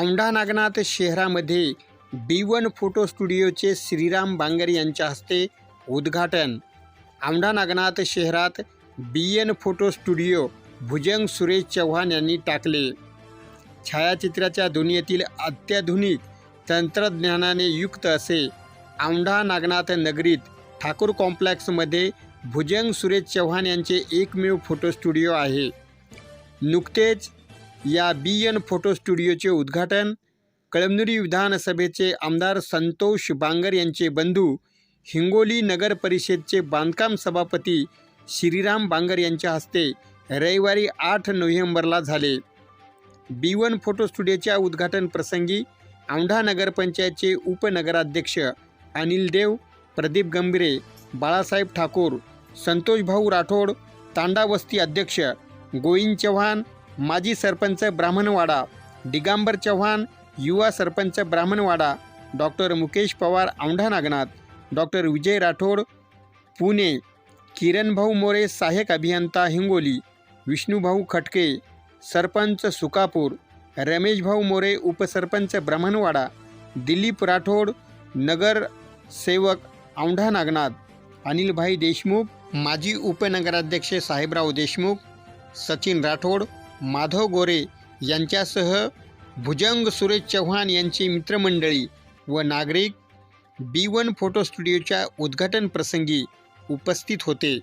औंढा नागनाथ शहरामध्ये B one photo स्टुडिओचे श्रीराम बांगर यांच्या हस्ते उद्घाटन. औंढा नागनाथ शहरात B N photo studio Bhujang Suresh Chavan यांनी टाकले. छायाचित्राच्या दुनियेतील अत्याधुनिक तंत्रज्ञानाने युक्त असे औंढा नागनाथ नगरीत ठाकूर कॉम्प्लेक्समध्ये भुजंग सुरेश चव्हाण यांचे एकमेव फोटो स्टुडिओ आहे. नुकतेच या बी एन फोटो स्टुडिओचे उद्घाटन कळमनुरी विधानसभेचे आमदार संतोष बांगर यांचे बंधू हिंगोली नगर परिषदचे बांधकाम सभापती श्रीराम बांगर यांच्या हस्ते रविवारी आठ नोव्हेंबरला झाले. बी वन फोटो स्टुडिओच्या उद्घाटन प्रसंगी औंढा नगरपंचायतचे उपनगराध्यक्ष अनिल देव प्रदीप गंभीरे बाळासाहेब ठाकूर संतोषभाऊ राठोड तांडा वस्ती अध्यक्ष गोविंद चव्हाण माजी सरपंच ब्राह्मणवाडा दिगांबर चव्हाण युवा सरपंच ब्राह्मणवाडा डॉक्टर मुकेश पवार औंढा नागनाथ डॉक्टर विजय राठोड पुणे किरणभाऊ मोरे सहाय्यक अभियंता हिंगोली विष्णूभाऊ खटके सरपंच सुकापूर रमेशभाऊ मोरे उपसरपंच ब्राह्मणवाडा दिलीप राठोड नगर सेवक औंढा नागनाथ अनिलभाई देशमुख माजी उपनगराध्यक्ष साहेबराव देशमुख सचिन राठोड माधव गोरे यांच्यासह भुजंग सुरेश चव्हाण यांची मित्रमंडळी व नागरिक बी वन फोटो स्टुडिओच्या उद्घाटन प्रसंगी उपस्थित होते.